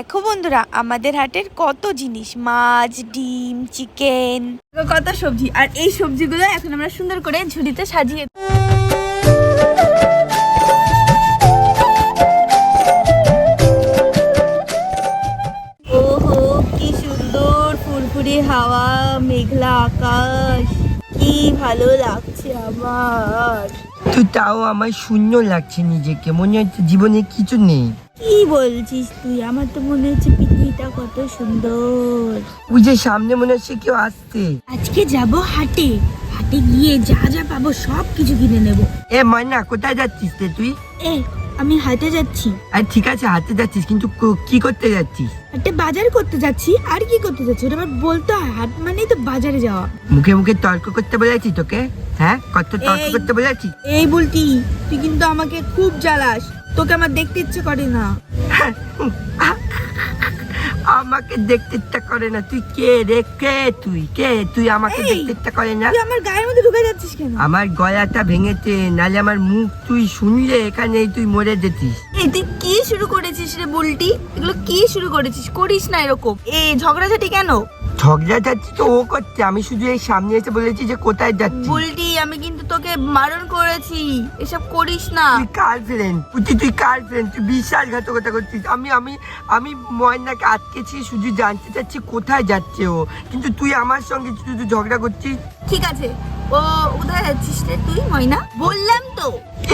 দেখো বন্ধুরা, আমাদের হাটের কত জিনিস, মাছ, ডিম, চিকেন। কত সবজি, আর এই সবজিগুলো এখন আমরা সুন্দর করে ঝুড়িতে সাজিয়ে ওহো, কি সুন্দর হাওয়া, মেঘলা আকাশ, কি ভালো লাগছে আমার। তো তাও আমার শূন্য লাগছে নিজেকে। মনে হচ্ছে জীবনে কিছু নেই। কি বলছিস তুই? আমার তো মনে হচ্ছে পৃথিবীটা কত সুন্দর। ওই যে সামনে মনে হচ্ছে কেউ আসছে। আজকে যাব হাটে। হাটে গিয়ে যা যা পাবো সব কিছু কিনে নেব। এ ময়না কোথায় যাচ্ছিস তুই? এ আমি হাটে যাচ্ছি। আর ঠিক আছে হাতে যাচ্ছিস কিন্তু কো- কি করতে যাচ্ছিস? একটা বাজার করতে যাচ্ছি আর কি করতে যাচ্ছি? ওটা আবার বলতে হয় হাট মানেই তো বাজারে যাওয়া। মুখে মুখে তর্ক করতে বলেছি তোকে? হ্যাঁ? কত তর্ক এই- করতে বলেছি এই বলতি তুই কিন্তু আমাকে খুব জ্বালাস। তোকে আমার দেখতে ইচ্ছে করে না। আমাকে দেখতে ইচ্ছা করে না। তুই কে রে? কে তুই? কে? তুই আমাকে! দেখতে ইচ্ছা করে না? তুই আমার গায়ের মধ্যে ঢুকে যাচ্ছিস কেন? আমার গলাটা ভেঙেছে নালে আমার মুখ তুই শুনলে এখানেই তুই মরে যেতিস। এই তুই কি শুরু করেছিস রে বুলটি? এগুলো কি শুরু করেছিস? করিস না এরকম। এই ঝগড়াঝাটি কেন? ঝগড়া যাচ্ছি তো ও করছে। আমি শুধু এই সামনে এসে বলেছি যে কোথায় যাচ্ছি বুলটি আমি কিন্তু তোকে বারণ করেছি। এসব করিস না। তুই কার ফ্রেন্ড পুচি তুই কার ফ্রেন্ড তুই বিশ্বাসঘাতকতা করছিস। আমি আমি আমি ময়নাকে আটকেছি শুধু জানতে চাচ্ছি কোথায় যাচ্ছে ও। কিন্তু তুই আমার সঙ্গে শুধু ঝগড়া করছিস? ঠিক আছে। ও কোথায় যাচ্ছিস রে তুই ময়না? বললাম তো।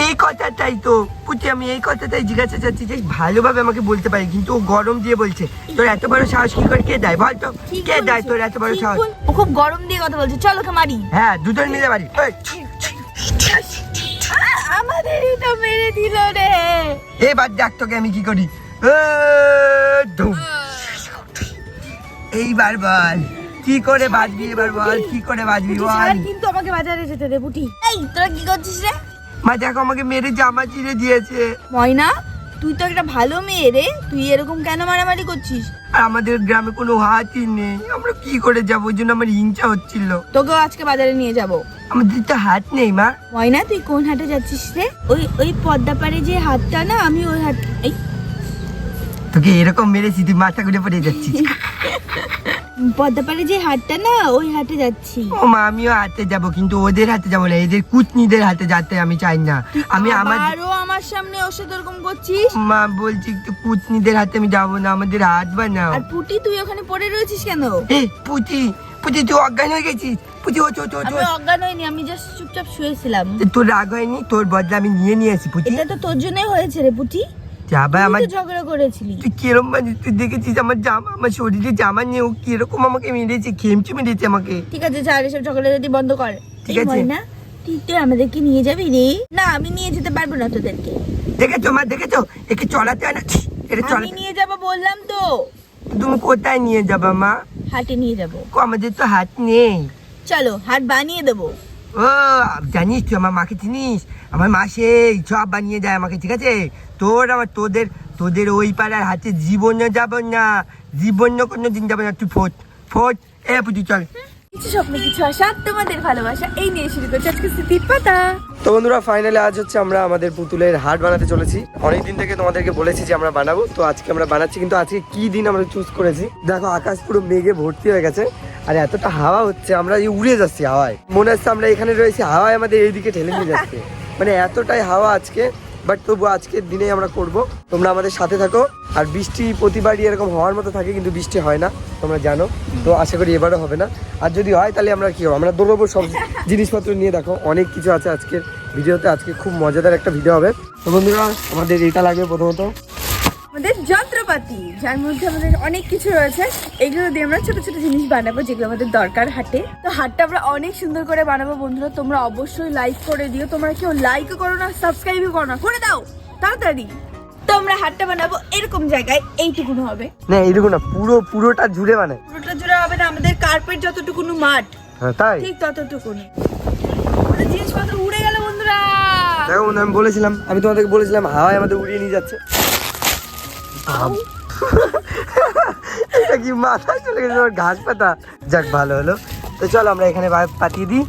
এই কথাটাই তো। পুচি আমি এই কথাটাই জিজ্ঞাসা চাচ্ছি যে ভালোভাবে আমাকে বলতে পারি কিন্তু ও গরম দিয়ে বলছে তোর এত বড় সাহস কি করে? কে দেয়? বল তো। কে দেয়? বলেছে, তোর এত বড় সাহস। ও খুব গরম দিয়ে কথা বলছে। চল ওকে মারি। হ্যাঁ দুজন মিলে আ- আমাদেরই তো মেরে দিল রে। এবার দেখ তোকে আমি কি করি। এইবার বল কি করে বাজবি এবার বল কি করে বাজবি বল। কিন্তু আমাকে বাজারে যেতে দে বুটি। এই তোরা কি করছিস রে? মা দেখো আমাকে মেরে জামা চিরে দিয়েছে। ময়না তুই তো একটা ভালো মেয়ে রে। তুই এরকম কেন মারামারি করছিস? আর আমাদের গ্রামে কোনো হাতি নেই। আমরা কি করে যাব? ওই জন্য আমার হিংসা হচ্ছিল। তোকেও আজকে বাজারে নিয়ে যাব। আমাদের তো হাট নেই মা। না তুই কোন হাটে যাচ্ছিস রে? ওই ওই পদ্মা পাড়ে যে হাতটা না আমি ওই হাট এই। তোকে এরকম মেরেছি তুই মাথা ঘুরে পড়ে যাচ্ছিস। পদ্মা পাড়ে যে হাটটা না ওই হাটে যাচ্ছি। ও মা আমিও হাতে যাব কিন্তু ওদের হাতে যাব না এদের কুচনিদের হাতে যেতে আমি চাই না। আমি আমার আরও আমার সামনে ওসে তোরকম করছিস? মা বলছি কুচনিদের হাতে আমি যাব না আমাদের হাত বানাও। আর পুটি তুই ওখানে পড়ে রয়েছিস কেন? এ পুচি পুচি তুই অজ্ঞান হয়ে গেছিস? পুচি ও চো চো আমি অজ্ঞান হইনি আমি জাস্ট চুপচাপ শুয়েছিলাম। তোর রাগ হয়নি? তোর বদলা আমি নিয়ে নিয়েছি পুচি এটা তো তোর জন্যই হয়েছে রে পুটি। তুই আমার ঝগড়া করেছিলি। তুই কিরম মানে তুই দেখেছিস আমার জামা আমার শরীরে জামা নিয়ে ও কীরকম আমাকে মেরেছে খেমচে মেরেছে আমাকে। ঠিক আছে ছাড় এসব ঝগড়া যদি বন্ধ কর। ঠিক আছে। ময়না তুই তো আমাদেরকে নিয়ে যাবি রে। না আমি নিয়ে যেতে পারব না তোদেরকে। দেখেছ মা দেখেছ? একে চলাতে হয় না। এটা আমি নিয়ে যাব বললাম তো। তুমি কোথায় নিয়ে যাবা মা? হাটে নিয়ে যাব। কো, আমাদের তো হাত নেই। চলো হাট বানিয়ে দেবো। ও জানিস তুই আমার মাকে চিনিস? আমার মা সেই সব বানিয়ে দেয় আমাকে ঠিক আছে? তোর আমার তোদের তোদের ওই পাড়ার হাতে জীবন যাব না জীবনে কোনো দিন যাব না তুই ফোট ফোট এ পুজো চল। কিছু স্বপ্ন কিছু আশা তোমাদের ভালোবাসা এই নিয়ে শুরু করছে আজকে স্মৃতির পাতা। তো বন্ধুরা ফাইনালি আজ হচ্ছে আমরা আমাদের পুতুলের হাট বানাতে চলেছি। অনেক দিন থেকে তোমাদেরকে বলেছি যে আমরা বানাবো তো আজকে আমরা বানাচ্ছি কিন্তু আজকে কি দিন আমরা চুজ করেছি? দেখো আকাশ পুরো মেঘে ভর্তি হয়ে গেছে আর এতটা হাওয়া হচ্ছে আমরা এই উড়ে যাচ্ছি হাওয়ায়। মনে হচ্ছে আমরা এখানে রয়েছি হাওয়ায় আমাদের এইদিকে ঠেলে নিয়ে যাচ্ছে। মানে এতটাই হাওয়া আজকে বাট তবু আজকের দিনে আমরা করব। তোমরা আমাদের সাথে থাকো। আর বৃষ্টি প্রতিবারই এরকম হওয়ার মতো থাকে, কিন্তু বৃষ্টি হয় না, তোমরা জানো। তো আশা করি এবারও হবে না। আর যদি হয়, তাহলে আমরা কি হবে আমরা দৌড়বো সব জিনিসপত্র নিয়ে। দেখো, অনেক কিছু আছে আজকের ভিডিওতে। আজকে খুব মজাদার একটা ভিডিও হবে। তো বন্ধুরা, আমাদের এটা লাগবে প্রথমত আমাদের যন্ত্রপাতি যার মধ্যে আমাদের অনেক কিছু রয়েছে। এগুলো দিয়ে আমরা ছোট ছোট জিনিস বানাবো যেগুলো আমাদের দরকার হাটে। তো হাটটা আমরা অনেক সুন্দর করে বানাবো বন্ধুরা। তোমরা অবশ্যই লাইক করে দিও। তোমরা কেউ লাইকও করো না সাবস্ক্রাইবও করো না। করে দাও তাড়াতাড়ি। তো আমরা হাটটা বানাবো এরকম জায়গায়। এইটুকুনো হবে। না এইরকম না পুরো পুরোটা জুড়ে মানে পুরোটা জুড়ে হবে না আমাদের কার্পেট যতটুকুনো মাঠ। হ্যাঁ তাই? ঠিক ততটুকুনি জিনিসপত্র উড়ে গেল বন্ধুরা। দেখো আমি বলেছিলাম আমি তোমাদেরকে বলেছিলাম হাওয়ায় আমাদের উড়িয়ে নিয়ে যাচ্ছে। এটা কি মাথায় চলে গেছে আমার ঘাস পাতা। যাক ভালো হলো। তো চলো আমরা এখানে পাতিয়ে দিই।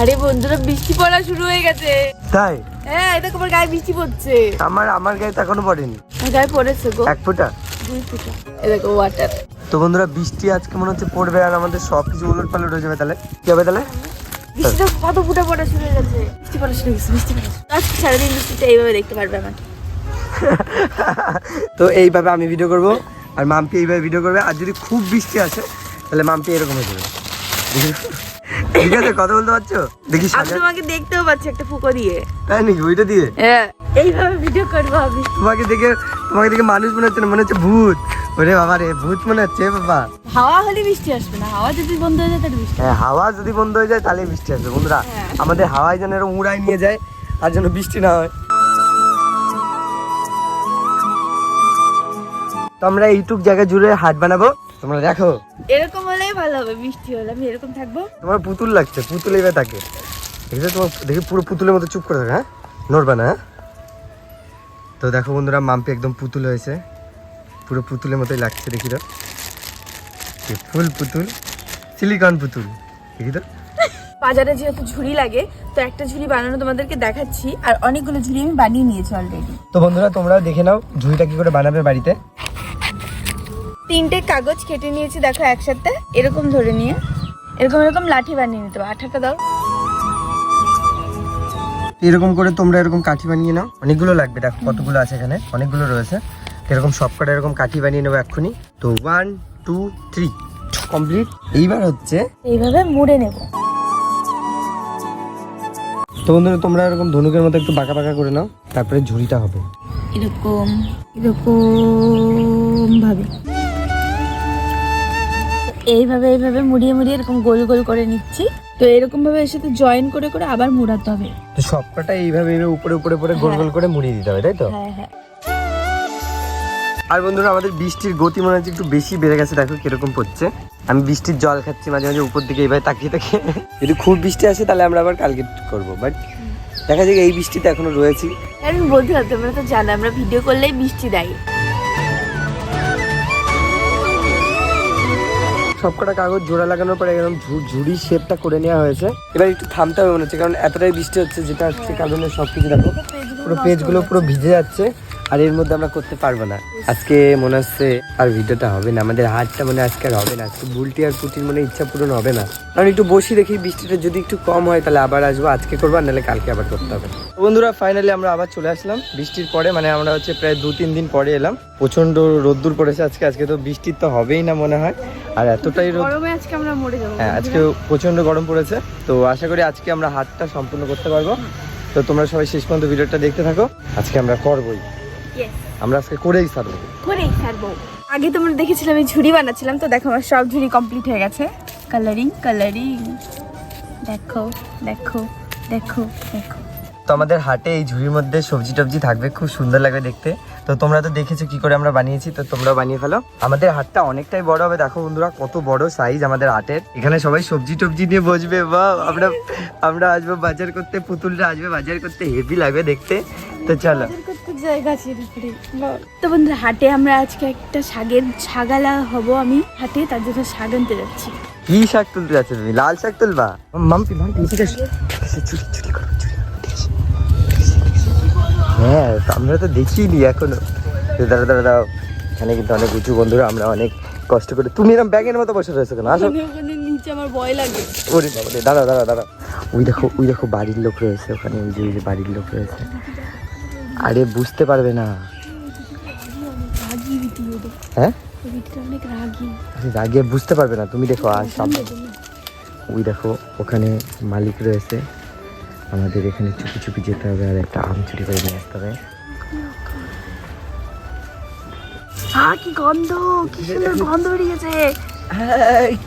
আরে বন্ধুরা বৃষ্টি পড়া শুরু হয়ে গেছে। তাই? হ্যাঁ দেখো আমার গায়ে বৃষ্টি পড়ছে। আমার আমার গায়ে তো এখনও পড়েনি। গায়ে পড়েছে গো। এক ফোঁটা? দুই ফুটা। এ ওয়াটার তো বন্ধুরা বৃষ্টি আজকে মনে হচ্ছে পড়বে আর আমাদের সব কিছু উলট পালট হয়ে যাবে তাহলে। কি হবে তাহলে? বৃষ্টিটা কত ফুটা পড়া শুরু হয়ে গেছে? বৃষ্টি পড়া শুরু হয়ে গেছে বৃষ্টি পড়া আজকে সারাদিন বৃষ্টিটা এইভাবে দেখতে পারবে আমাকে। তো এইভাবে আমি ভিডিও করব। আর মাম্পি এইভাবে ভিডিও করবে। আর যদি খুব বৃষ্টি আসে তাহলে মাম্পি এরকম হয়ে যাবে। ঠিক আছে কথা বলতে পারছ? দেখি তোমাকে দেখতেও পাচ্ছি একটা ফুকো দিয়ে। তাই নাকি? ওইটা দিয়ে? হ্যাঁ এইভাবে ভিডিও করব আমি। তোমাকে দেখে তোমাকে দেখে মানুষ মনে হচ্ছে না মনে হচ্ছে ভূত। ওরে বাবা রে ভূত মনে হচ্ছে বাবা। হাওয়া হলে বৃষ্টি আসবে না হাওয়া যদি বন্ধ হয়ে যায় তাহলে বৃষ্টি হ্যাঁ হাওয়া যদি বন্ধ হয়ে যায় তাহলে বৃষ্টি আসবে। বন্ধুরা হ্যাঁ। আমাদের হাওয়ায় যেন এরকম উড়াই নিয়ে যায় আর যেন বৃষ্টি না হয়। আমরা এইটুক জায়গা জুড়ে হাট বানাবো। তোমরা দেখো। এরকম হলেই ভালো হবে বৃষ্টি হলে। আমি এরকম থাকব। তোমার পুতুল লাগছে পুতুল এবার থাকে। দেখছ তোমার দেখি পুরো পুতুলের মতো চুপ করে থাকে হ্যাঁ? নড়বা না হ্যাঁ? তো দেখো বন্ধুরা মাম্পি একদম পুতুল হয়েছে। পুরো পুতুলের মতোই লাগছে দেখি তো। ফুল পুতুল সিলিকন পুতুল দেখি তো। বাজারে যেহেতু ঝুড়ি লাগে তো একটা ঝুড়ি বানানো তোমাদেরকে দেখাচ্ছি আর অনেকগুলো ঝুড়ি আমি বানিয়ে নিয়েছি অলরেডি তো বন্ধুরা তোমরাও দেখে নাও ঝুড়িটা কি করে বানাবে বাড়িতে। তিনটে কাগজ কেটে নিয়েছি দেখো একসাথে। এরকম ধরে নিয়ে। এরকম এরকম লাঠি বানিয়ে নিতে হবে। আঠাটা দাও। এরকম করে তোমরা এরকম কাঠি বানিয়ে নাও। অনেকগুলো লাগবে দেখো কতগুলো আছে এখানে। অনেকগুলো রয়েছে। এরকম সব কটা এরকম কাঠি বানিয়ে নেব এক্ষুনি। তো ওয়ান টু থ্রি কমপ্লিট এইবার হচ্ছে এইভাবে মুড়ে নেব। তো বন্ধুরা তোমরা এরকম ধনুকের মতো একটু বাঁকা বাঁকা করে নাও। তারপরে ঝুড়িটা হবে। এরকম এরকম ভাবে। এইভাবে এইভাবে মুড়িয়ে মুড়িয়ে এরকম গোল গোল করে নিচ্ছি। তো এরকম ভাবে এর সাথে জয়েন করে করে আবার মুড়াতে হবে। তো সব কটা এইভাবে এইভাবে উপরে উপরে উপরে গোল গোল করে মুড়িয়ে দিতে হবে তাই তো? হ্যাঁ হ্যাঁ। আর বন্ধুরা আমাদের বৃষ্টির গতি মনে হচ্ছে একটু বেশি বেড়ে গেছে দেখো কীরকম পড়ছে। আমি বৃষ্টির জল খাচ্ছি মাঝে মাঝে উপর দিকে এইভাবে তাকিয়ে তাকিয়ে। যদি খুব বৃষ্টি আসে তাহলে আমরা আবার কালকে করব। বাট দেখা যাক এই বৃষ্টিতে এখনও রয়েছি। কারণ বন্ধুরা তোমরা তো জানো আমরা ভিডিও করলেই বৃষ্টি দেয়। সবকটা কাগজ জোড়া লাগানোর পরে একদম ঝুড়ি শেপটা করে নেওয়া হয়েছে। এবার একটু থামতে হবে মনে হচ্ছে, কারণ এতটাই বৃষ্টি হচ্ছে, যেটা হচ্ছে কারণে সব কিছু দেখো, পুরো পেজগুলো পুরো ভিজে যাচ্ছে। আর এর মধ্যে আমরা করতে পারব না। আজকে মনে হচ্ছে আর ভিডিওটা হবে না। আমাদের হাতটা মানে আজকে আর হবে না। আজকে বুলটি আর পুটির মনে ইচ্ছা পূরণ হবে না। কারণ একটু বসি দেখি বৃষ্টিটা যদি একটু কম হয় তাহলে আবার আসব। আজকে করব আর নাহলে কালকে আবার করতে হবে। তো বন্ধুরা ফাইনালি আমরা আবার চলে আসলাম। বৃষ্টির পরে মানে আমরা হচ্ছে প্রায় দু তিন দিন পরে এলাম। প্রচণ্ড রোদ্দুর পড়েছে আজকে। আজকে তো বৃষ্টির তো হবেই না মনে হয়। আর এতটাই রোদ গরমে আজকে আমরা মরে যাব। হ্যাঁ আজকে প্রচণ্ড গরম পড়েছে। তো আশা করি আজকে আমরা হাটটা সম্পূর্ণ করতে পারব। তো তোমরা সবাই শেষ পর্যন্ত ভিডিওটা দেখতে থাকো। আজকে আমরা করবোই. আমরা আজকে করেই ছাড়বো। করেই ছাড়বো। আগে তোমরা দেখেছিলাম আমি ঝুড়ি বানাচ্ছিলাম তো দেখো আমার সব ঝুড়ি কমপ্লিট হয়ে গেছে। কালারিং কালারিং দেখো দেখো দেখো দেখো। তো আমাদের হাটে এই ঝুড়ির মধ্যে সবজি টবজি থাকবে খুব সুন্দর লাগবে দেখতে। তো তোমরা তো দেখেছ কি করে আমরা বানিয়েছি তো তোমরা বানিয়ে ফেলো। আমাদের হাটটা অনেকটাই বড় হবে দেখো বন্ধুরা কত বড় সাইজ আমাদের হাটের। এখানে সবাই সবজি টবজি নিয়ে বসবে বা আমরা আমরা আসব বাজার করতে পুতুলরা আসবে বাজার করতে হেভি লাগবে দেখতে। তো চলো। জায়গা। তো বন্ধুরা হাটে আমরা আজকে একটা শাগের ছাগালা হব আমি হাটে তার জন্য শাক আনতে যাচ্ছি। কি শাক তুলতে যাচ্ছে তুমি? লাল শাক তুলবা? মাম্পি মাম্পি চুরি চুরি হ্যাঁ আমরা তো দেখিনি এখনও। দাঁড়া দাঁড়া দাঁড়াও এখানে কিন্তু অনেক উঁচু বন্ধুরা আমরা অনেক কষ্ট করে তুমি এরকম ব্যাগের মতো বসে রয়েছো কেন? আসো। নিচে আমার ভয় লাগে। ওরে বাবা দাঁড়াও দাঁড়াও দাঁড়াও। ওই দেখো ওই দেখো বাড়ির লোক রয়েছে ওখানে ওই যে ওই যে বাড়ির লোক রয়েছে। আরে বুঝতে পারবে না। হ্যাঁ? রাগে বুঝতে পারবে না তুমি দেখো আর সামনে। ওই দেখো ওখানে মালিক রয়েছে। আমাদের এখানে চুপি চুপি যেতে হবে আর একটা আম চুরি করে নিয়ে আসতে হবে। কি গন্ধ কি সুন্দর গন্ধ বেরিয়েছে।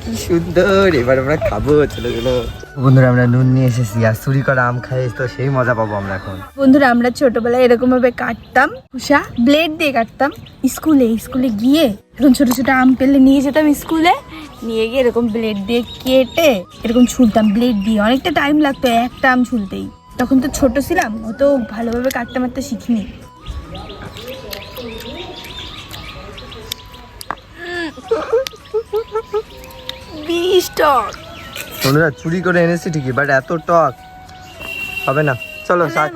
কি সুন্দর এবার আমরা খাব চলো চলো বন্ধুরা আমরা নুন নিয়ে এসেছি আর চুরি করা আম খাই তো সেই মজা পাবো আমরা এখন। বন্ধুরা আমরা ছোটবেলায় এরকম ভাবে কাটতাম খোসা ব্লেড দিয়ে কাটতাম। স্কুলে স্কুলে গিয়ে এরকম ছোট ছোট আম পেলে নিয়ে যেতাম স্কুলে। নিয়ে গিয়ে এরকম ব্লেড দিয়ে কেটে এরকম ছুলতাম ব্লেড দিয়ে। অনেকটা টাইম লাগতো একটা আম ছুলতেই। তখন তো ছোট ছিলাম অত ভালোভাবে কাটতে মারতে শিখিনি। টক। বন্ধুরা চুরি করে এনেছি ঠিকই বাট এত টক হবে না। চলো শাক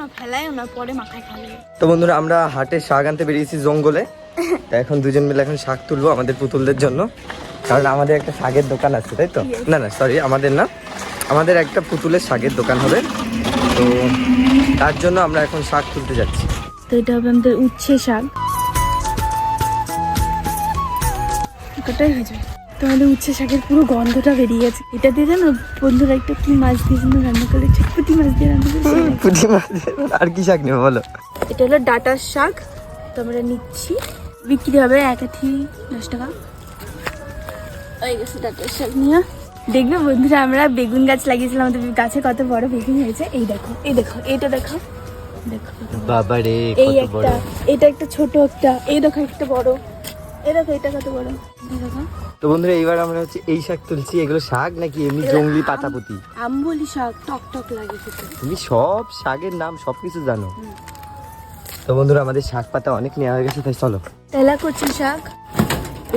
তো বন্ধুরা আমরা হাটে শাক আনতে বেরিয়েছি জঙ্গলে। এখন দুজন মিলে এখন শাক তুলবো আমাদের পুতুলদের জন্য। কারণ আমাদের একটা শাকের দোকান আছে তাই তো? না না সরি আমাদের না। আমাদের একটা পুতুলের শাকের দোকান হবে। তো তার জন্য আমরা এখন শাক তুলতে যাচ্ছি। তো এটা হবে আমাদের উচ্ছে শাক। কটাই হয়ে যায়? তোমাদের উচ্ছে শাকের পুরো গন্ধটা বেরিয়ে গেছে। এটা দিয়ে জানো বন্ধুরা একটা কি মাছ দিয়ে যেন রান্না করে? চটপটি মাছ দিয়ে রান্না করে পুঁটি মাছ আর কি শাক নেব বলো? এটা হলো ডাটার শাক। তো আমরা নিচ্ছি। বিক্রি হবে এক আঠি দশ টাকা। হয়ে গেছে নিয়ে। দেখবে বন্ধুরা আমরা বেগুন গাছ লাগিয়েছিলাম আমাদের গাছে কত বড় বেগুন হয়েছে। এই দেখো এই দেখো এটা দেখো দেখো। বাবা রে এই একটা এটা একটা ছোট একটা এই দেখো একটা বড়। এই দেখো এটা কত বড়। দেখো। তো বন্ধুরা এইবার আমরা হচ্ছে এই শাক তুলছি। এগুলো শাক নাকি এমনি জঙ্গলি পাতাপতি? আম্বলি শাক টক টক লাগে তুমি সব শাকের নাম সবকিছু জানো। তো বন্ধুরা আমাদের শাক পাতা অনেক নেওয়া হয়ে গেছে তাই চলো। তেলা কচি শাক।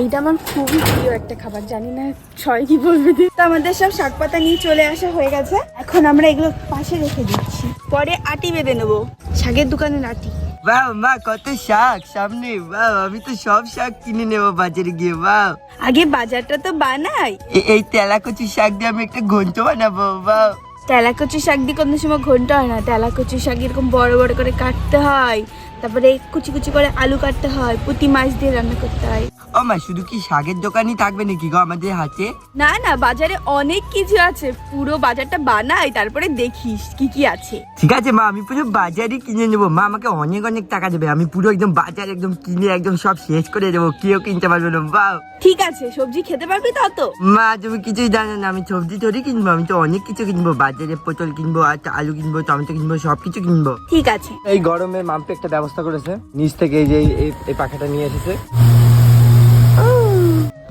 এইটা আমার খুবই প্রিয় একটা খাবার জানি না ছয় কি বলবে। তো আমাদের সব শাক পাতা নিয়ে চলে আসা হয়ে গেছে। এখন আমরা এগুলো পাশে রেখে দিচ্ছি। পরে আটি বেঁধে নেব। শাকের দোকানের আটি। বাহ মা কত শাক সামনে বাহ আমি তো সব শাক কিনে নেব বাজারে গিয়ে বাহ। আগে বাজারটা তো বানাই। এই তেলা কচু শাক দিয়ে আমি একটা ঘন্ট বানাবো বাহ। তেলা কচি শাক দিয়ে কোনো সময় ঘণ্টা হয় না। তেলা কচি শাক এরকম বড় বড় করে কাটতে হয়। তারপরে কুচি কুচি করে আলু কাটতে হয় প্রতি মাছ দিয়ে রান্না করতে হয়। ও মা শুধু কি শাকের দোকানই থাকবে নাকি গো আমাদের হাতে? না না বাজারে অনেক কিছু আছে। পুরো বাজারটা বানাই তারপরে দেখিস কি কি আছে। ঠিক আছে মা আমি পুরো বাজারে কিনে নেব। মা আমাকে অনেক অনেক টাকা দেবে। আমি পুরো একদম বাজার একদম কিনে একদম সব শেষ করে দেবো। কেউ কিনতে পারবে না বাহ ঠিক আছে সবজি খেতে পারবি তো তো মা তুমি কিছুই জানো না আমি সবজি থরি কিনবো। আমি তো অনেক কিছু কিনবো। বাজারে পটল কিনবো আর আলু কিনবো টমেটো কিনবো সব কিছু কিনবো। ঠিক আছে। এই গরমে মাম্পি একটা ব্যবস্থা করেছে। নিচ থেকে এই যে এই- পাখাটা নিয়ে এসেছে।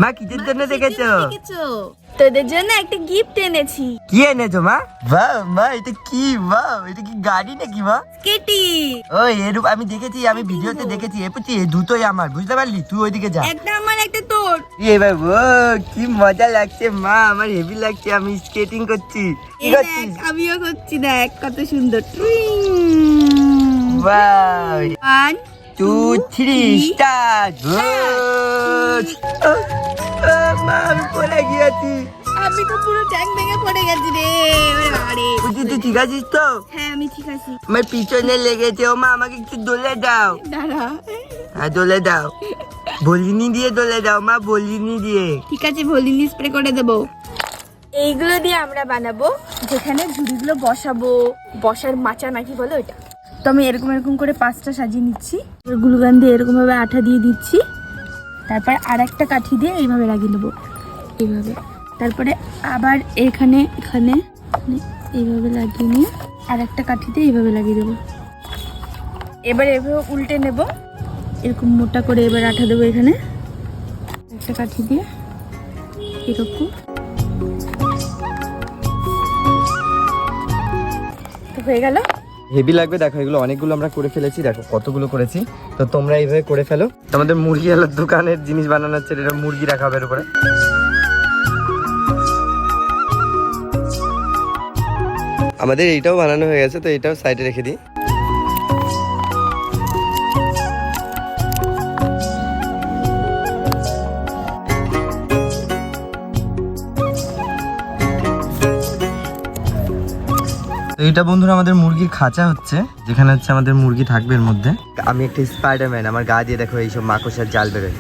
মা কিসের জন্য দেখেছ? তোদের জন্য একটা গিফট এনেছি। কি এনেছো মা? বাহ মা এটা কি বাহ এটা কি গাড়ি নাকি মা? কেটি ও এরূপ আমি দেখেছি আমি ভিডিওতে দেখেছি। এ পুচি দুটোই আমার বুঝতে পারলি? তুই ওইদিকে যা। একটা আমার একটা তোর। এ বাবু কি মজা লাগছে মা। আমার হেভি লাগছে আমি স্কেটিং করছি। কি করছিস? আমিও করছি দেখ কত সুন্দর। বাহ ওয়ান টু থ্রি স্টার্ট মা আমি পড়ে গিয়েছি। আমি তো পুরো ট্যাঙ্ক ভেঙে পড়ে গেছি রে বাবারে। তুই ঠিক আছিস তো? হ্যাঁ আমি ঠিক আছি। আমার পিছনে লেগেছে ও মা আমাকে একটু দোলে দাও। দাঁড়া। হ্যাঁ দোলে দাও। বলিনি দিয়ে দোলে দাও মা বলিনি দিয়ে। ঠিক আছে ভলিনি স্প্রে করে দেবো। এইগুলো দিয়ে আমরা বানাবো যেখানে ঝুড়িগুলো বসাবো। বসার মাচা নাকি বলে ওইটা? তো আমি এরকম এরকম করে পাঁচটা সাজিয়ে নিচ্ছি। গ্লুগান দিয়ে এরকমভাবে আঠা দিয়ে দিচ্ছি। তারপর আর একটা কাঠি দিয়ে এইভাবে লাগিয়ে নেব এইভাবে। তারপরে আবার এখানে এখানে এইভাবে লাগিয়ে নিয়ে আর একটা কাঠি দিয়ে এইভাবে লাগিয়ে দেবো। এবার এভাবে উল্টে নেব। এরকম মোটা করে এবার আঠা দেবো এখানে। একটা কাঠি দিয়ে এরকম। হয়ে গেল। হেভি লাগবে। দেখো, এগুলো অনেকগুলো আমরা করে ফেলেছি। দেখো, কতগুলো করেছি। তো তোমরা এইভাবে করে ফেলো। তোমাদের মুরগি আলার দোকানের জিনিস বানানো হচ্ছে এটা মুরগি রাখা হবে এর উপরে। আমাদের এইটাও বানানো হয়ে গেছে, তো এটাও সাইডে রেখে দিই। এইটা বন্ধুরা আমাদের মুরগির খাঁচা হচ্ছে যেখানে হচ্ছে আমাদের মুরগি থাকবে এর মধ্যে। আমি একটা স্পাইডারম্যান আমার গা দিয়ে দেখো এইসব মাকড়সার জাল বেরোয়।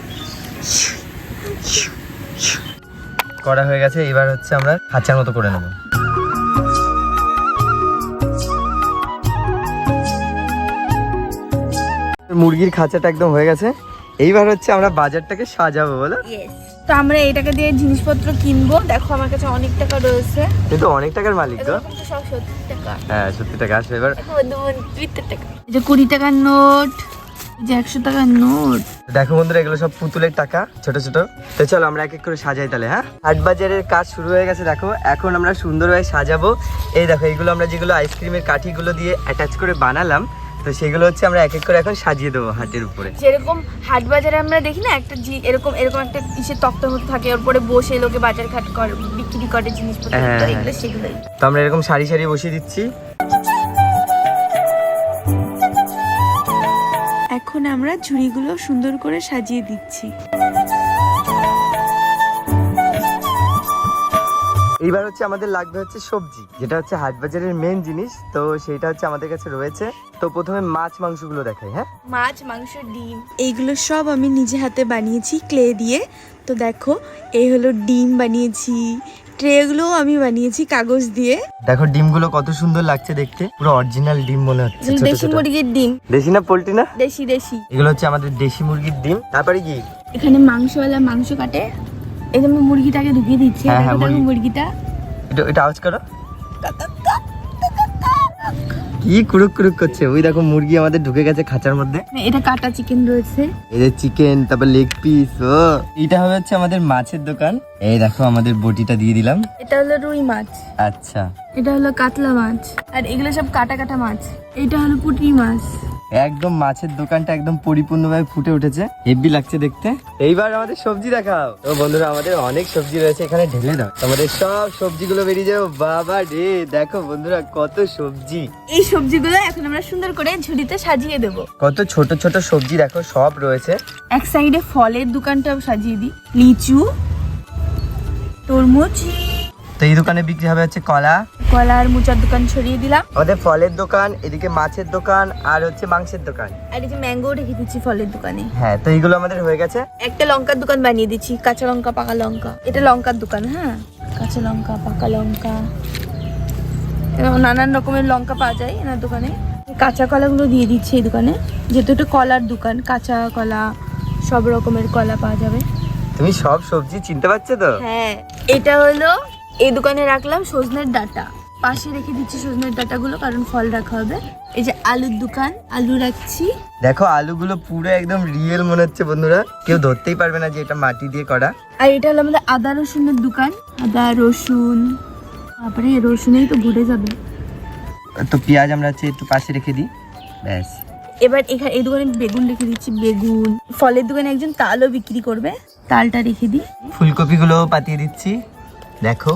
করা হয়ে গেছে এবার হচ্ছে আমরা খাঁচার মতো করে নেব। মুরগির খাঁচাটা একদম হয়ে গেছে। এইবার হচ্ছে আমরা বাজারটাকে সাজাবো বলো? তো আমরা এটাকে দিয়ে জিনিসপত্র কিনবো। দেখো আমার কাছে অনেক টাকা রয়েছে। কিন্তু অনেক টাকার মালিক কিন্তু সব সত্যি টাকা। হ্যাঁ সত্যি টাকা আসবে এবার। টাকা। যে কুড়ি টাকার নোট এই যে একশো টাকার নোট। দেখো বন্ধুরা এগুলো সব পুতুলের টাকা ছোট ছোট। তো চলো আমরা এক এক করে সাজাই তাহলে হ্যাঁ? হাট বাজারের কাজ শুরু হয়ে গেছে দেখো। এখন আমরা সুন্দরভাবে সাজাবো। এই দেখো এইগুলো আমরা যেগুলো আইসক্রিমের কাঠিগুলো দিয়ে অ্যাটাচ করে বানালাম তো সেগুলো হচ্ছে আমরা এক এক করে এখন সাজিয়ে দেবো হাটের উপরে। যেরকম হাট বাজারে আমরা দেখি না একটা জি এরকম এরকম একটা ইসের তক্তার মতো থাকে ওর পরে বসে লোকে বাজার ঘাট করে বিক্রি করে জিনিসপত্র হ্যাঁ, হ্যাঁ। এগুলো সেগুলোই। তো আমরা এরকম সারি সারি বসিয়ে দিচ্ছি। এখন আমরা ঝুড়িগুলো সুন্দর করে সাজিয়ে দিচ্ছি। এইবার হচ্ছে আমাদের লাগবে হচ্ছে সবজি যেটা হচ্ছে হাট বাজারের মেন জিনিস। তো সেটা হচ্ছে আমাদের কাছে রয়েছে। তো প্রথমে মাছ মাংসগুলো দেখাই হ্যাঁ? মাছ মাংস ডিম এইগুলো সব আমি নিজে হাতে বানিয়েছি ক্লে দিয়ে। তো দেখো এই হলো ডিম বানিয়েছি ট্রেগুলোও আমি বানিয়েছি কাগজ দিয়ে। দেখো ডিমগুলো কত সুন্দর লাগছে দেখতে পুরো অরিজিনাল ডিম মনে হচ্ছে দেশি মুরগির ডিম। দেশি না পোল্ট্রি না? দেশি দেশি। এগুলো হচ্ছে আমাদের দেশি মুরগির ডিম। তারপরে কি? এখানে মাংসওয়ালা মাংস কাটে। এই যে মুরগিটাকে ঢুকিয়ে দিচ্ছি হ্যাঁ, হ্যাঁ, মুরগিটা। এটা এটা আওয়াজ করো। কি কুরুক কুরুক করছে? ওই দেখো মুরগি আমাদের ঢুকে গেছে খাঁচার মধ্যে। এটা কাটা চিকেন রয়েছে। এই যে চিকেন তারপর লেগ পিস ও। এটা হবে হচ্ছে আমাদের মাছের দোকান। এই দেখো আমাদের বটিটা দিয়ে দিলাম। এটা হলো রুই মাছ। আচ্ছা। এটা হলো কাতলা মাছ। আর এগুলো সব কাটা কাটা মাছ। এটা হলো পুঁটি মাছ। একদম মাছের দোকানটা একদম পরিপূর্ণভাবে ফুটে উঠেছে। হেভি লাগছে দেখতে। এইবার আমাদের সবজি দেখাও। তো বন্ধুরা আমাদের অনেক সবজি রয়েছে এখানে ঢেলে দাও। আমাদের সব সবজিগুলো বেরিয়ে যাও। বাবা রে দেখো বন্ধুরা কত সবজি। এই সবজিগুলো এখন আমরা সুন্দর করে ঝুড়িতে সাজিয়ে দেব। কত ছোট ছোট সবজি দেখো সব রয়েছে। এক সাইডে ফলের দোকানটাও সাজিয়ে দিই। লিচু তরমুজ তো এই দোকানে বিক্রি হবে হচ্ছে কলা। কলা আর মুচার দোকান ছড়িয়ে দিলাম। আমাদের ফলের দোকান এদিকে মাছের দোকান আর হচ্ছে মাংসের দোকান। আর এই যে ম্যাঙ্গো রেখে দিচ্ছি ফলের দোকানে। হ্যাঁ তো এইগুলো আমাদের হয়ে গেছে। একটা লঙ্কার দোকান বানিয়ে দিচ্ছি কাঁচা লঙ্কা পাকা লঙ্কা। এটা লঙ্কার দোকান হ্যাঁ? কাঁচা লঙ্কা পাকা লঙ্কা। নানান রকমের লঙ্কা পাওয়া যায় এনার দোকানে। কাঁচা কলাগুলো দিয়ে দিচ্ছি এই দোকানে। যেহেতু এটা কলার দোকান কাঁচা কলা সব রকমের কলা পাওয়া যাবে। তুমি সব সবজি চিনতে পারছ তো? হ্যাঁ এটা হলো এই দোকানে রাখলাম সজনের ডাটা। পাশে রেখে দিচ্ছি সজনের ডাটাগুলো কারণ ফল রাখা হবে। এই যে আলুর দোকান আলু রাখছি। দেখো আলুগুলো পুরো একদম রিয়েল মনে হচ্ছে বন্ধুরা। কেউ ধরতেই পারবে না যে এটা মাটি দিয়ে করা। আর এটা হলো আমাদের আদা রসুনের দোকান। আদা রসুন তারপরে রসুনেই তো ঘুরে যাবে। তো পেঁয়াজ আমরা হচ্ছে একটু পাশে রেখে দিই। ব্যাস। এবার এখানে এই দোকানে বেগুন রেখে দিচ্ছি বেগুন। ফলের দোকানে একজন তালও বিক্রি করবে। তালটা রেখে দিই। ফুলকপিগুলো পাতিয়ে দিচ্ছি। দেখো।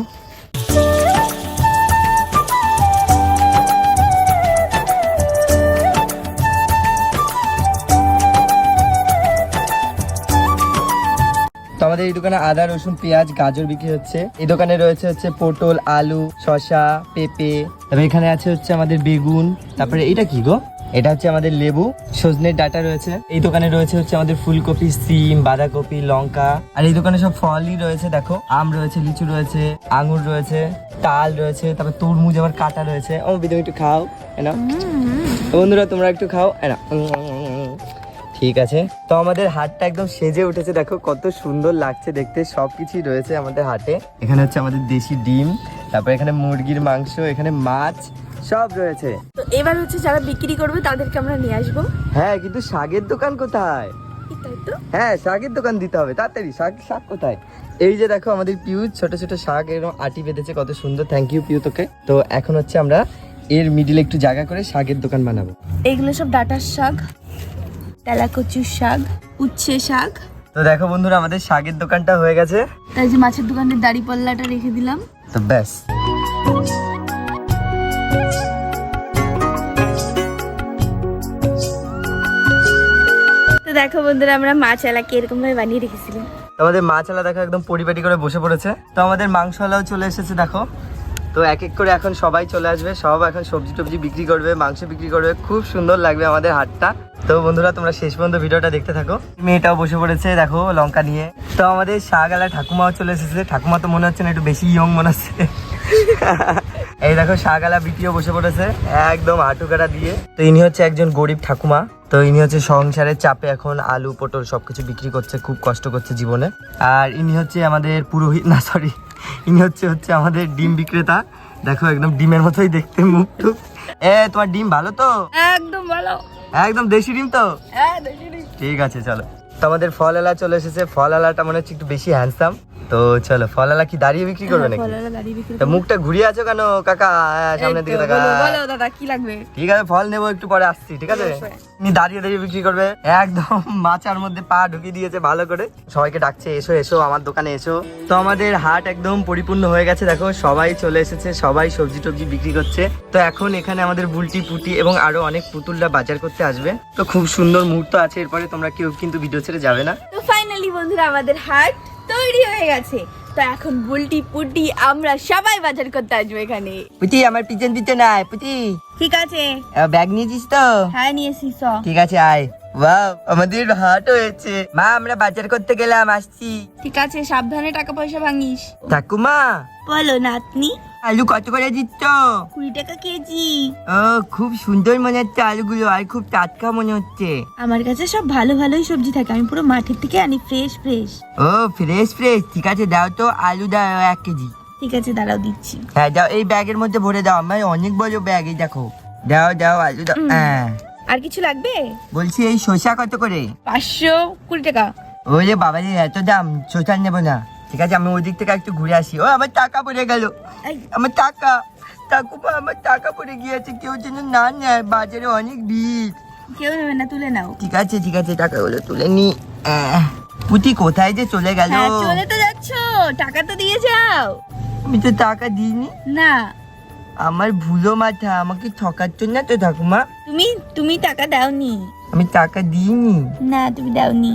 আমাদের এই দোকানে আদা, রসুন, পেঁয়াজ, গাজর বিক্রি হচ্ছে। এই দোকানে রয়েছে হচ্ছে পটল, আলু, শসা, পেঁপে, তারপরে এখানে আছে হচ্ছে আমাদের বেগুন। তারপরে এটা কি গো? এটা হচ্ছে আমাদের লেবু সজনের ডাটা রয়েছে। এই দোকানে রয়েছে হচ্ছে আমাদের ফুলকপি, সিম, বাঁধাকপি, লঙ্কা। আর এই দোকানে সব ফলই রয়েছে, দেখো। আম রয়েছে, লিচু রয়েছে, আঙুর রয়েছে, তাল রয়েছে, তারপর তরমুজ, আবার কাটা রয়েছে। ও, বিদু, একটু খাও এনা বন্ধুরা, তোমরা একটু খাও এনা ঠিক আছে। তো আমাদের হাটটা একদম সেজে উঠেছে, দেখো, কত সুন্দর লাগছে দেখতে। সব কিছুই রয়েছে আমাদের হাটে। এখানে হচ্ছে আমাদের দেশি ডিম, তারপর এখানে মুরগির মাংস, এখানে মাছ সব রয়েছে। তো এবার হচ্ছে যারা বিক্রি করবে তাদেরকে আমরা নিয়ে আসব। হ্যাঁ কিন্তু শাকের দোকান কোথায়? তাই তো। হ্যাঁ শাকের দোকান দিতে হবে তাড়াতাড়ি। শাক শাক কোথায়? এই যে দেখো আমাদের পিউজ ছোট ছোট শাক এরকম আটি বেঁধেছে কত সুন্দর। থ্যাংক ইউ পিউ তোকে। তো এখন হচ্ছে আমরা এর মিডিলে একটু জায়গা করে শাকের দোকান বানাবো। এইগুলো সব ডাটার শাক তেলাকচুর শাক উচ্ছে শাক। তো দেখো বন্ধুরা আমাদের শাকের দোকানটা হয়ে গেছে। তাই যে মাছের দোকানের দাড়ি পাল্লাটা রেখে দিলাম। তো ব্যাস। দেখো বন্ধুরা, আমরা মাছ এলাকে এরকম ভাবে বানিয়ে রেখেছিলাম। আমাদের মাছালা দেখো একদম পরিপাটি করে বসে পড়েছে। তো আমাদের মাংসওয়ালাও চলে এসেছে, দেখো। তো এক এক করে এখন সবাই চলে আসবে, সব এখন সবজি টবজি বিক্রি করবে, মাংস বিক্রি করবে। খুব সুন্দর লাগবে আমাদের হাটটা। তো বন্ধুরা, তোমরা শেষ পর্যন্ত ভিডিওটা দেখতে থাকো। মেয়েটাও বসে পড়েছে, দেখো, লঙ্কা নিয়ে। তো আমাদের শাহগালা ঠাকুমাও চলে এসেছে। ঠাকুমা তো মনে হচ্ছে না একটু বেশি ইয়ং মনে হচ্ছে। এই দেখো, শাহগালা বিটিও বসে পড়েছে, একদম হাঁটু কাটা দিয়ে। তো ইনি হচ্ছে একজন গরিব ঠাকুমা। তো ইনি হচ্ছে সংসারের চাপে এখন আলু পটল সবকিছু বিক্রি করছে খুব কষ্ট করছে জীবনে। আর ইনি হচ্ছে আমাদের পুরোহিত না সরি ইনি হচ্ছে হচ্ছে আমাদের ডিম বিক্রেতা। দেখো একদম ডিমের মতোই দেখতে মুখ টুক এ তোমার ডিম ভালো তো? একদম ভালো। একদম দেশি ডিম তো? হ্যাঁ। ঠিক আছে চলো। তো আমাদের ফল এলা চলে এসেছে। ফল এলাটা মনে হচ্ছে একটু বেশি হ্যান্ডসাম তো চলো ফলালা কি দাঁড়িয়ে বিক্রি করবে হ্যাঁ, নাকি? তা মুখটা ঘুরিয়ে আছো কেন কাকা? হ্যাঁ, সামনের দিকে তাকা বলো, দাদা কি লাগবে? ঠিক আছে ফল নেব একটু পরে আসছি ঠিক আছে। নি দাঁড়িয়ে দাঁড়িয়ে বিক্রি করবে। একদম মাচার মধ্যে পা ঢুকিয়ে দিয়েছে ভালো করে। সবাইকে ডাকছে এসো এসো আমার দোকানে এসো। তো আমাদের হাট একদম পরিপূর্ণ হয়ে গেছে দেখো সবাই চলে এসেছে সবাই সবজি টবজি বিক্রি করছে। তো এখন এখানে আমাদের বুলটি পুটি এবং আরও অনেক পুতুলরা বাজার করতে আসবে। তো খুব সুন্দর মুহূর্ত আছে এরপরে তোমরা কেউ কিন্তু ভিডিও ছেড়ে যাবে না। তো ফাইনালি বন্ধুরা আমাদের হাট তৈরি হয়ে গেছে। তো এখন বুলটি পুটি আমরা সবাই বাজার করতে আসব এখানে। পুচি আমার পিছন পিছন নাই পুচি ঠিক আছে। ব্যাগ নিয়েছিস তো? হ্যাঁ নিয়েছি ঠিক আছে আয়। বাহ আমাদের হাট হয়েছে। মা আমরা বাজার করতে গেলাম আসছি। ঠিক আছে সাবধানে টাকা পয়সা ভাঙিস। ঠাকুমা। বলো নাতনি। আলু কত করে দিচ্ছ? কুড়ি টাকা কেজি। ও খুব সুন্দর মনে হচ্ছে আলুগুলো আর খুব টাটকা মনে হচ্ছে। আমার কাছে সব ভালো ভালোই সবজি থাকে আমি পুরো মাঠের থেকে আনি ফ্রেশ ফ্রেশ ও ফ্রেশ ফ্রেশ ঠিক আছে দাও তো আলু দাও এক কেজি। ঠিক আছে দাঁড়াও দিচ্ছি। হ্যাঁ দাও এই ব্যাগের মধ্যে ভরে দাও আমার অনেক বড় ব্যাগ এই দেখো। দাও দাও আলু দাও হ্যাঁ। আর কিছু লাগবে? বলছি এই শসা কত করে? পাঁচশো কুড়ি টাকা। ওরে বাবা রে এত দাম শসা নেব না। ঠিক আছে আমি ওই দিক থেকে একটু ঘুরে আসি। ও আমার টাকা পড়ে গেল। আমার টাকা। ঠাকুমা আমার টাকা পড়ে গিয়েছে। কেউ যেন না নেয়। বাজারে অনেক ভিড়। কেউ নেবে না তুলে নাও। ঠিক আছে ঠিক আছে টাকাগুলো তুলে নি। পুটি কোথায় যে চলে গেল? হ্যাঁ চলে তো যাচ্ছ। টাকা তো দিয়ে যাও। আমি তো টাকা দিইনি। না। আমার ভুলো মাথা আমাকে ঠকাচ্ছ না তো ঠাকুমা? তুমি তুমি টাকা দাওনি। আমি টাকা দিইনি। না তুমি দাওনি।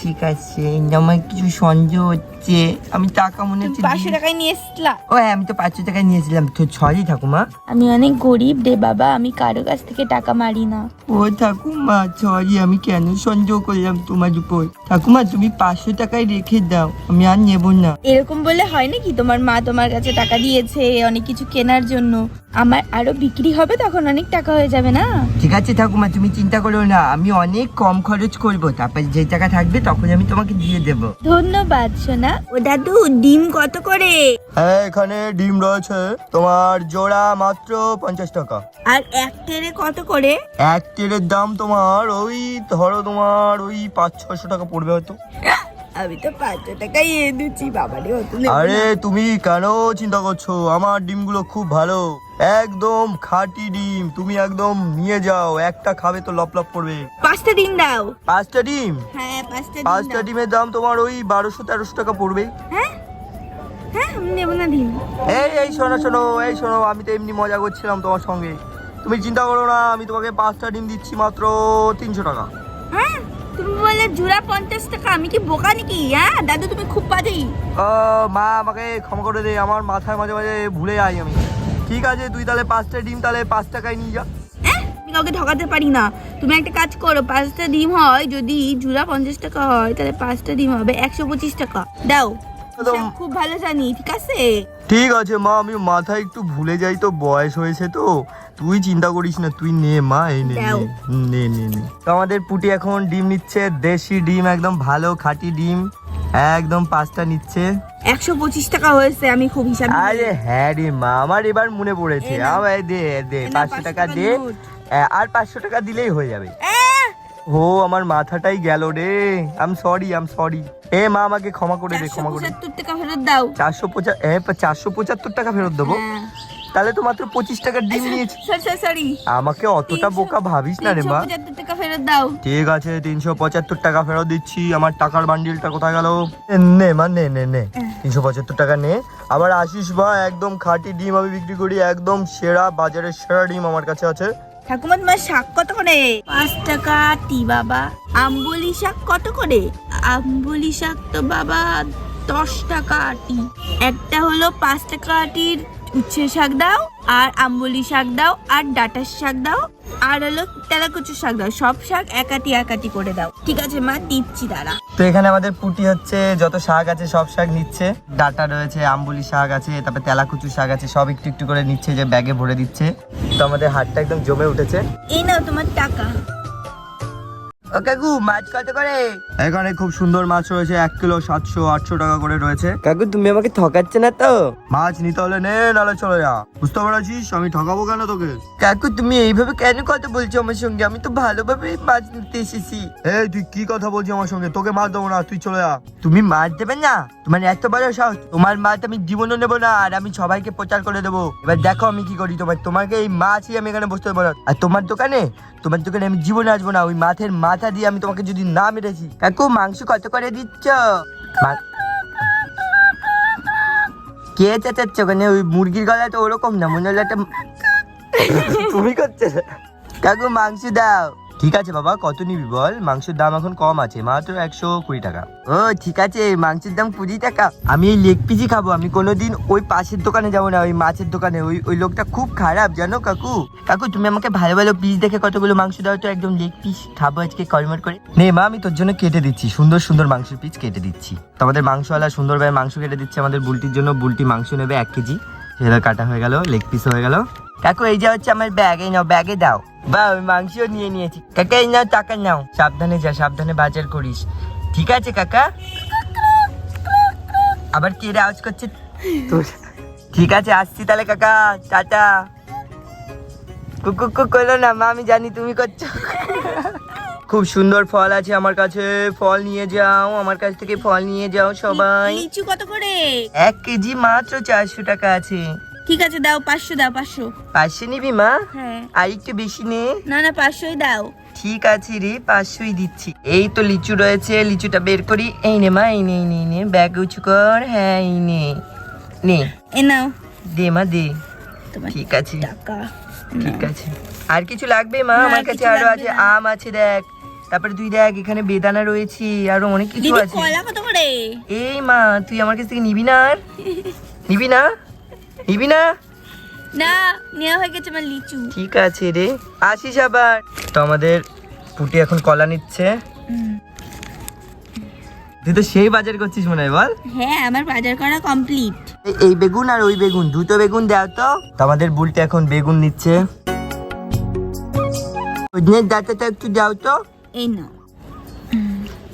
ঠিক আছে। আমার কিছু সন্দেহ হচ্ছে। আমি টাকা মনে হচ্ছে পাঁচশো টাকায় নিয়ে এসছিলা? ও হ্যাঁ আমি তো পাঁচশো টাকা নিয়েছিলাম তো সরি ঠাকুমা আমি অনেক গরিব রে বাবা আমি কারও কাছ থেকে টাকা মারি না। ও ঠাকুমা সরি আমি কেন সন্দেহ করলাম তোমার উপর? ঠাকুমা তুমি পাঁচশো টাকায় রেখে দাও। আমি আর নেব না। এরকম বলে হয় নাকি? তোমার মা তোমার কাছে টাকা দিয়েছে অনেক কিছু কেনার জন্য। আমার আরও বিক্রি হবে তখন অনেক টাকা হয়ে যাবে না? ঠিক আছে ঠাকুমা তুমি চিন্তা করো না আমি অনেক কম খরচ করব। তারপর যে টাকা থাকবে তখন আমি তোমাকে দিয়ে দেবো। ধন্যবাদ সোনা। ও দাদু ডিম কত করে? হ্যাঁ এখানে ডিম রয়েছে। তোমার জোড়া মাত্র পঞ্চাশ টাকা। আর এক টেরে কত করে? এক টেরের দাম তোমার ওই ধরো তোমার ওই পাঁচ ছশো টাকা পড়বে হয়তো। আমি তো পাঁচশো টাকাই এ দিচ্ছি বাবারে অত আরে তুমি কেন চিন্তা করছ? আমার ডিমগুলো খুব ভালো। একদম খাঁটি ডিম তুমি একদম নিয়ে যাও একটা খাবে তো লপ লপ করবে। পাঁচটা ডিম দাও পাঁচটা ডিম? হ্যাঁ পাঁচটা ডিম পাঁচটা ডিমের দাম তোমার ওই বারোশো তেরোশো টাকা পড়বে। হ্যাঁ? হ্যাঁ আমি নেব না ডিম। এই এই শোনো শোনো এই শোনো আমি তো এমনি মজা করছিলাম তোমার সঙ্গে। তুমি চিন্তা করো না আমি তোমাকে পাঁচটা ডিম দিচ্ছি মাত্র তিনশো টাকা। হ্যাঁ? তুমি বলে জুড়া পঞ্চাশ টাকা আমি কি বোকা নাকি? হ্যাঁ দাদু তুমি খুব বাজে। ও মা আমাকে ক্ষমা করে দে আমার মাথায় মাঝে মাঝে ভুলে যাই আমি। ঠিক আছে তুই তাহলে পাঁচটা ডিম তাহলে পাঁচ টাকায় নিয়ে যা। হ্যাঁ কাউকে ঠকাতে পারি না। তুমি একটা কাজ করো পাঁচটা ডিম হয় যদি জুড়া পঞ্চাশ টাকা হয় তাহলে পাঁচটা ডিম হবে একশো পঁচিশ টাকা। দাও। খুব ভালো জানি ঠিক আছে? ঠিক আছে মা আমি মাথায় একটু ভুলে যাই তো বয়স হয়েছে তো। তুই চিন্তা করিস না তুই নে মা এই নে নে নে নে তো আমাদের পুটি এখন ডিম নিচ্ছে দেশি ডিম একদম ভালো খাঁটি ডিম। একদম পাঁচটা নিচ্ছে। একশো পঁচিশ টাকা হয়েছে আমি খুব হিসাব আরে হ্যাঁ রে মা আমার এবার মনে পড়েছে। আমায় দে দে পাঁচশো টাকা দে। আর পাঁচশো টাকা দিলেই হয়ে যাবে। ও আমার মাথাটাই গেল রে। আম সরি আম সরি এ মা আমাকে ক্ষমা করে দে ক্ষমা করে টাকা ফেরত দাও। চারশো পঁচা এ, চারশো পঁচাত্তর টাকা ফেরত দেবো? হ্যাঁ। তাহলে তো মাত্র পঁচিশ টাকার ডিম নিয়েছি। সরি আমাকে অতটা বোকা ভাবিস না রে মা। টাকা ফেরত দাও। ঠিক আছে তিনশো পঁচাত্তর টাকা ফেরত দিচ্ছি। আমার টাকার বান্ডিলটা কোথায় গেল? নে মা নে নে নে। তিনশো পঁচাত্তর টাকা নে। আবার আসিস বা একদম খাঁটি ডিম আমি বিক্রি করি একদম সেরা বাজারের সেরা ডিম আমার কাছে আছে। ঠাকুমা তোমার শাক কত করে? পাঁচ টাকা টি বাবা। আম্বলি শাক কত করে? আম্বলি শাক তো বাবা দশ টাকা আটি একটা হলো পাঁচ টাকা আটির উচ্ছে শাক দাও আর আম্বলি শাক দাও আর ডাটার শাক দাও আর হলো তেলাকুচু শাক দাও সব শাক একাটি একাটি করে দাও। ঠিক আছে মা দিচ্ছি দাঁড়া। তো এখানে আমাদের পুটি হচ্ছে যত শাক আছে সব শাক নিচ্ছে। ডাটা রয়েছে আম্বুলি শাক আছে তারপর তেলাকুচু শাক আছে সব একটু একটু করে নিচ্ছে যে ব্যাগে ভরে দিচ্ছে। তো আমাদের হাটটা একদম জমে উঠেছে। এই নাও তোমার টাকা। ও কাকু মাছ কত করে? এখানে খুব সুন্দর মাছ রয়েছে এক কিলো সাতশো আটশো টাকা করে রয়েছে। কাকু তুমি আমাকে ঠকাচ্ছে না তো? মাছ নিতে হলে নে নালে চলে যা। বুঝতে পেরেছিস? আমি ঠকাবো কেন তোকে? কাকু তুমি এইভাবে কেন কথা বলছো আমার সঙ্গে? আমি তো ভালোভাবে মাছ নিতে এসেছি। এই তুই কি কথা বলছিস আমার সঙ্গে? তোকে মাছ দেবো না তুই চলে যা। তুমি মাছ দেবে না? তোমার এত বড় সাহস। তোমার মাছ আমি জীবনও নেব না আর আমি সবাইকে প্রচার করে দেবো। এবার দেখো আমি কি করি তোমার তোমাকে এই মাছই আমি এখানে বসতে দেবো না। আর তোমার দোকানে তোমার দোকানে আমি জীবনে আসব না, ওই মাছের মাথা দিয়ে আমি তোমাকে যদি না মেরেছি। কাকু, মাংস কত করে দিচ্ছ? কে চেঁচাচ্ছ ওখানে? ওই মুরগির গলা তো ওরকম না, মনে হলো একটা তুমি করছে। কাকু, মাংস দাও। ঠিক আছে বাবা কত নিবি বল? মাংসের দাম এখন কম আছে মাত্র একশো কুড়ি টাকা। ও ঠিক আছে মাংসের দাম কুড়ি টাকা। আমি এই লেগ পিসই খাব আমি কোনোদিন ওই পাশের দোকানে যাব না ওই মাছের দোকানে। ওই ওই লোকটা খুব খারাপ জানো কাকু? কাকু তুমি আমাকে ভালো ভালো পিস দেখে কতগুলো মাংস দাও তো একদম লেগ পিস খাব আজকে কলমট করে। নে মা আমি তোর জন্য কেটে দিচ্ছি সুন্দর সুন্দর মাংসের পিস কেটে দিচ্ছি। তো আমাদের মাংসওয়ালা সুন্দরভাবে মাংস কেটে দিচ্ছে আমাদের বুলটির জন্য বুলটি মাংস নেবে এক কেজি। সেটা কাটা হয়ে গেল লেগ পিস হয়ে গেল। কাকু এই যে হচ্ছে আমার ব্যাগ এই নাও ব্যাগে দাও। বা ওই মাংসও নিয়ে নিয়েছি কাকা এই নাও টাকা নাও। সাবধানে যা সাবধানে বাজার করিস। ঠিক আছে কাকা? আবার কে আওয়াজ করছে? তোর। ঠিক আছে আসছি তাহলে কাকা। টাটা। কুকু কুক করল না মা আমি জানি তুমি করছ। খুব সুন্দর ফল আছে আমার কাছে। ফল নিয়ে যাও আমার কাছ থেকে ফল নিয়ে যাও সবাই। লিচু কত করে? এক কেজি মাত্র চারশো টাকা আছে। ঠিক আছে দাও পাঁচশো দাও পাঁচশো। পাঁচশো নিবি মা? হ্যাঁ। আর একটু বেশি নে। না না পাঁচশোই দাও। ঠিক আছে রে পাঁচশোই দিচ্ছি। এই তো লিচু রয়েছে লিচুটা বের করি। এই নে মা এই নে এই নে, এই নে। ব্যাগ উঁচু কর হ্যাঁ এই নে। নে। এ নাও। দে মা দে। ঠিক আছে। টাকা। ঠিক আছে। আর কিছু লাগবে মা? আমার কাছে কিছু আরও আছে আম আছে দেখ। তারপরে তুই দেখ এখানে বেদানা রয়েছে আরও অনেক কিছু আছে। কলা কত করে? এই মা তুই আমার কাছ থেকে নিবি না আর? নিবি না? নিবি না? না নেওয়া হয়ে গেছে আমার লিচু। ঠিক আছে রে আসিস আবার। তো আমাদের পুটি এখন কলা নিচ্ছে। তুই তো সেই বাজার করছিস মনে হয় বল। হ্যাঁ আমার বাজার করা কমপ্লিট এই- বেগুন আর ওই বেগুন দুটো বেগুন দাও তো। তো আমাদের বুলটা এখন বেগুন নিচ্ছে। সজনের ডাটাটা একটু দাও তো। এই নাও।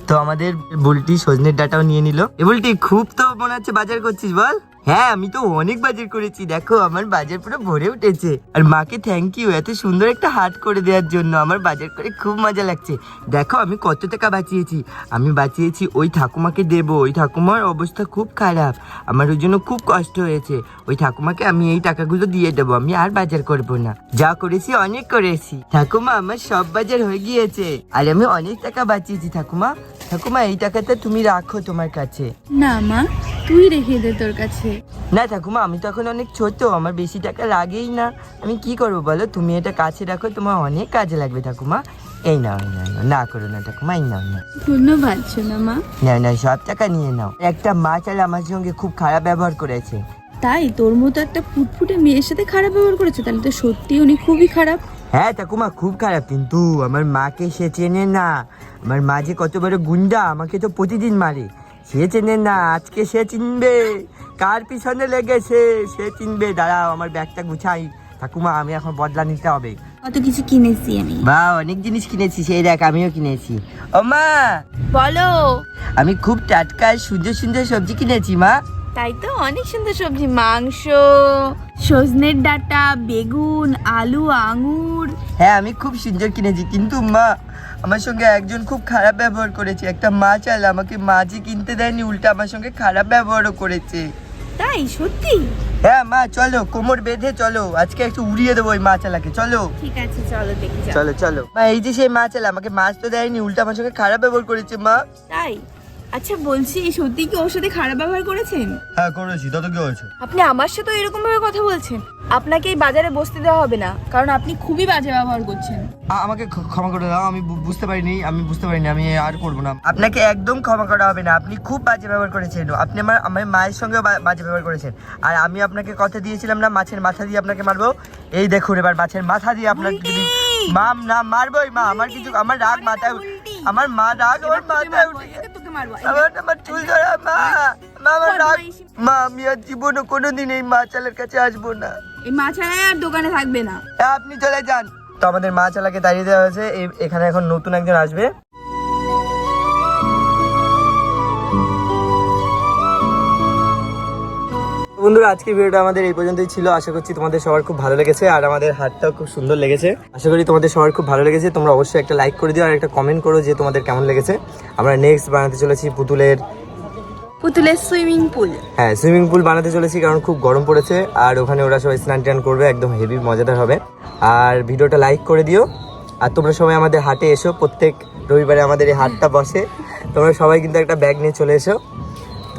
তো আমাদের বুলটি সজনের ডাটাও নিয়ে নিল। এ বুলটি খুব তো মনে হচ্ছে বাজার করছিস বল। হ্যাঁ আমি তো অনেক বাজার করেছি। দেখো, আমার বাজার পুরো ভরে উঠেছে। আর মাকে থ্যাংক ইউ এত সুন্দর একটা হাট করে দেওয়ার জন্য আমার বাজার করে খুব মজা লাগছে। দেখো, আমি কত টাকা বাঁচিয়েছি। আমি বাঁচিয়েছি, ওই ঠাকুমাকে দেবো। ওই ঠাকুমার অবস্থা খুব খারাপ। আমার ওই জন্য খুব কষ্ট হয়েছে। ওই ঠাকুমাকে আমি এই টাকাগুলো দিয়ে দেবো। আমি আর বাজার করব না। যা করেছি, অনেক করেছি। ঠাকুমা, আমার সব বাজার হয়ে গিয়েছে। আর আমি অনেক টাকা বাঁচিয়েছি, ঠাকুমা। ঠাকুমা, এই টাকাটা তুমি রাখো তোমার কাছে। না, মা। তুই রেখে দে তোর কাছে। না ঠাকুমা আমি তো এখন অনেক ছোট আমার বেশি টাকা লাগেই না। আমি কি করব বলো? তুমি এটা কাছে রাখো তোমার অনেক কাজে লাগবে ঠাকুমা। এই নাও এই নাও, না করো না ঠাকুমা এই নাও না ধন্যবাদ না মা না না সব টাকা নিয়ে নাও। একটা মাছ আর আমার সঙ্গে খুব খারাপ ব্যবহার করেছে। তাই? তোর মতো একটা ফুটফুটে মেয়ের সাথে খারাপ ব্যবহার করেছে? তাহলে তো সত্যি উনি খুবই খারাপ। হ্যাঁ ঠাকুমা খুব খারাপ কিন্তু আমার মাকে সে চেনে না। আমার মা যে কত বড় গুন্ডা আমাকে তো প্রতিদিন মারে। সে চেনে না আজকে সে চিনবে। কার পিছনে লেগেছে সে চিনবে। দাঁড়াও আমার ব্যাগটা গুছাই। ঠাকুমা আমি এখন বদলা নিতে হবে। কত কিছু কিনেছি আমি। বা অনেক জিনিস কিনেছি সেই দেখ আমিও কিনেছি। ও মা! বলো। আমি খুব টাটকা সুন্দর সুন্দর সবজি কিনেছি মা। তাই তো অনেক সুন্দর সবজি। মাংস সজনের ডাটা বেগুন আলু আঙুর। হ্যাঁ আমি খুব সুন্দর কিনেছি। কিন্তু মা আমার সঙ্গে একজন খুব খারাপ ব্যবহার করেছে। একটা মাছ চাল আমাকে মাছই কিনতে দেয়নি উল্টা আমার সঙ্গে খারাপ ব্যবহারও করেছে। তাই? সত্যি? হ্যাঁ মা চলো কোমর বেঁধে চলো। আজকে একটু উড়িয়ে দেবো ওই মাছ আলাকে চলো। ঠিক আছে চলো দেখি। চলো। চলো মা এই যে সেই মাছ আলা আমাকে মাছ তো দেয়নি উল্টা আমার সঙ্গে খারাপ ব্যবহার করেছে মা। তাই? আচ্ছা বলছি সত্যি কি ওর সাথে খারাপ ব্যবহার করেছেন? হ্যাঁ করেছি। তাতে কি হয়েছে? আপনি আমার সাথে এরকম ভাবে কথা বলছেন। আপনাকে এই বাজারে বসতে দেওয়া হবে না কারণ আপনি খুবই বাজে ব্যবহার করছেন। আ- আমাকে ক্ষ- ক্ষমা করে দাও আমি বু- বুঝতে পারিনি আমি বুঝতে পারিনি আমি আর করব না। আপনাকে একদম ক্ষমা করা হবে না আপনি খুব বাজে ব্যবহার করেছেন। আপনি আমার আমার মায়ের সঙ্গে বাজে ব্যবহার করেছেন। আর আমি আপনাকে কথা দিয়েছিলাম না মাছের মাথা দিয়ে আপনাকে মারবো। এই দেখুন এবার মাছের মাথা দিয়ে আপনাকে যদি মাম না মারবোই মা আমার কিছু আমার রাগ মাথায় উঠ- আমার মা রাগ আমার মাথায় উঠে গেছে। মারবো। আমার আমার চুল ধরা মা। মা আমার রাগ মা আমি আর জীবনে কোনোদিন এই মা চালের কাছে আসব না। এই মাছ আর দোকানে থাকবে না। আপনি চলে যান। তো আমাদের মা চালাকে দাঁড়িয়ে দেওয়া হয়েছে। এখানে এখন নতুন একজন আসবে। বন্ধুরা আজকের ভিডিওটা আমাদের এই পর্যন্তই ছিল। আশা করছি তোমাদের সবার খুব ভালো লেগেছে আর আমাদের হাটটাও খুব সুন্দর লেগেছে। আশা করি তোমাদের সবার খুব ভালো লেগেছে। তোমরা অবশ্যই একটা লাইক করে দিও আর একটা কমেন্ট করো যে তোমাদের কেমন লেগেছে। আমরা নেক্সট বানাতে চলেছি পুতুলের পুতুলের সুইমিং পুল হ্যাঁ সুইমিং পুল বানাতে চলেছি কারণ খুব গরম পড়েছে আর ওখানে ওরা সবাই স্নান টান করবে একদম হেভি মজাদার হবে। আর ভিডিওটা লাইক করে দিও। আর তোমরা সবাই আমাদের হাটে এসো। প্রত্যেক রবিবারে আমাদের এই হাটটা বসে। তোমরা সবাই কিন্তু একটা ব্যাগ নিয়ে চলে এসো।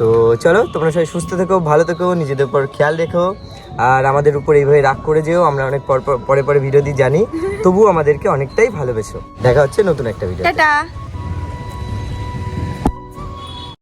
তো চলো, তোমরা সবাই সুস্থ থেকো, ভালো থেকো, নিজেদের উপর খেয়াল রেখো। আর আমাদের উপর এইভাবে রাগ করে যেও, আমরা অনেক পর পর- পরে ভিডিও দিয়ে জানি। তবুও আমাদেরকে অনেকটাই ভালোবেসো। দেখা হচ্ছে নতুন একটা ভিডিও